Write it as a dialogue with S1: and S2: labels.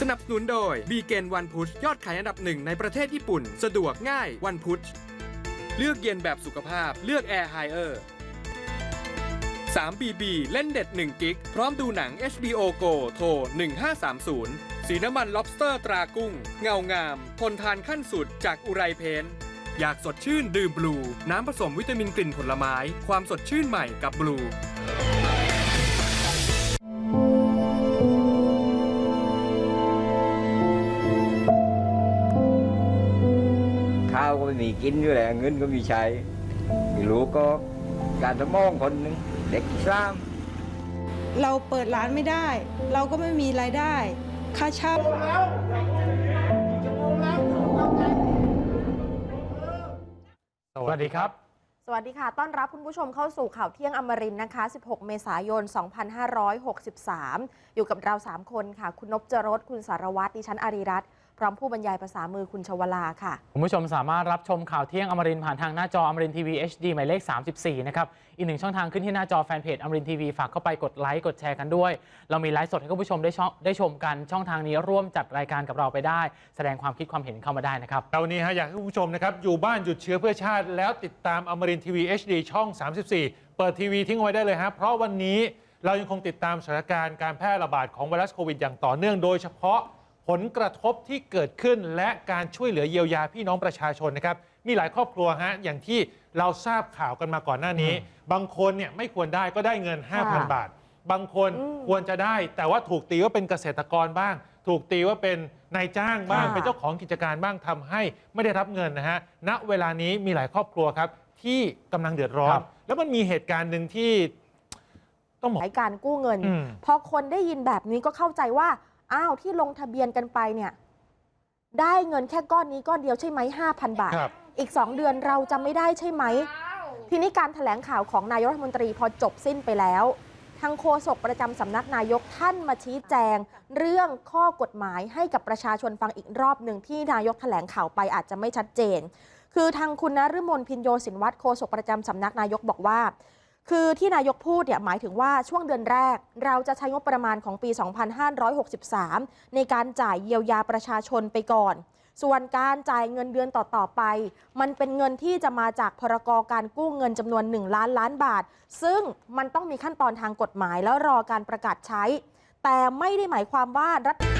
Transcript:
S1: สนับสนุนโดยบีเกนวันพุชยอดขายอันดับหนึ่งในประเทศญี่ปุ่น สะดวกง่ายวันพุชเลือกเย็นแบบสุขภาพ เลือก Air h i เออร์ 3BB เล่นเด็ด 1 กิก พร้อมดูหนัง HBO Go โทร 1530 สีน้ำมัน lobster ตรากุ้ง เงางาม ทนทานขั้นสุดจากอุไรเพนอยากสดชื่นดื่มบลู น้ำผสมวิตามินกลิ่นผลไม้ ความสดชื่นใหม่กับบลูา
S2: วก็ไม่มีกินอยู่แล้วเงินก็ไมีใช้มีลูกก็การสมองคนหนึ่งเด็กสาม
S3: เราเปิดร้านไม่ได้ เราก็ไม่มีรายได้ ค่าเช่า
S4: สวัสดีครับ
S5: สวัสดีค่ะ ต้อนรับคุณผู้ชมเข้าสู่ข่าวเที่ยงอมรินทร์นะคะ 16 เมษายน 2563 อยู่กับเรา 3 คนค่ะ คุณนพจรสคุณสารวัตรดิฉันอารีรัตน์ พร้อมผู้บรรยายภาษามือคุณชวลาค่ะ
S4: คุณผู้ชมสามารถรับชมข่าวเที่ยงอมรินทร์ผ่านทางหน้าจออมรินทีวี HD หมายเลข 34 นะครับ อีกหนึ่งช่องทางขึ้นที่หน้าจอแฟนเพจอมรินทีวีฝากเข้าไปกดไลค์กดแชร์กันด้วย เรามีไลฟ์สดให้คุณผู้ชมได้ชมได้ชมกันช่องทางนี้ร่วมจัดรายการกับเราไปได้ แสดงความคิดความเห็นเข้ามาได้นะครับ
S6: เราวันนี้ฮะอยากให้คุณผู้ชมนะครับอยู่บ้านหยุดเชื้อเพื่อชาติ แล้วติดตามอมรินทีวี HD ช่อง 34 เปิดทีวีทิ้งเอาไว้ได้เลยฮะเพราะวันนี้เรายังคงติดตามสถานการณ์การแพร่ระบาดของไวรัสโควิดอย่างต่อเนื่องโดยเฉพาะ ผลกระทบที่เกิดขึ้นและการช่วยเหลือเยียวยาพี่น้องประชาชนนะครับ มีหลายครอบครัวฮะอย่างที่เราทราบข่าวกันมาก่อนหน้านี้ บางคนเนี่ยไม่ควรได้ก็ได้เงิน 5,000 บาท บางคน
S5: อืม
S6: ควรจะได้ แต่ว่าถูกตีว่าเป็นเกษตรกรบ้าง ถูกตีว่าเป็นนายจ้างบ้าง
S5: ค่ะ
S6: เป็นเจ้าของกิจการบ้างทำให้ไม่ได้รับเงินนะฮะณเวลานี้มีหลายครอบครัวครับ ที่กำลังเดือดร้อ
S4: คนรับ
S6: แล้วมันมีเหตุการณ์หนึ่งที่ต้องบอก
S5: ใช้การกู้เงิน
S6: อืม
S5: พอคนได้ยินแบบนี้ก็เข้าใจว่า อ้าวที่ลงทะเบียนกันไปเนี่ยได้เงินแค่ก้อนนี้ก้อนเดียวใช่ไหม5,000บาท
S6: ครับ
S5: อีก 2 เดือนเราจะไม่ได้ใช่ไหม ทีนี้การถแถลงข่าวของนายกรัฐมนตรีพอจบสิ้นไปแล้ว ทางโฆษกประจำสำนักนายกท่านมาชี้แจง เรื่องข้อกฎหมายให้กับประชาชนฟังอีกรอบหนึ่งที่นายกแถลงข่าวไปอาจจะไม่ชัดเจน คือทางคุณนฤมลพินโยสินวัตรโฆษกประจำสำนักนายกบอกว่า คือที่นายกพูดเนี่ยหมายถึงว่าช่วงเดือนแรก เราจะใช้งบประมาณของปี 2563 ในการจ่ายเยียวยาประชาชนไปก่อน ส่วนการจ่ายเงินเดือนต่อ ๆ ไป มันเป็นเงินที่จะมาจากพรกการกู้เงินจำนวน 1 ล้านล้านบาท ซึ่งมันต้องมีขั้นตอนทางกฎหมายแล้วรอการประกาศใช้ แต่ไม่ได้หมายความว่ารัฐ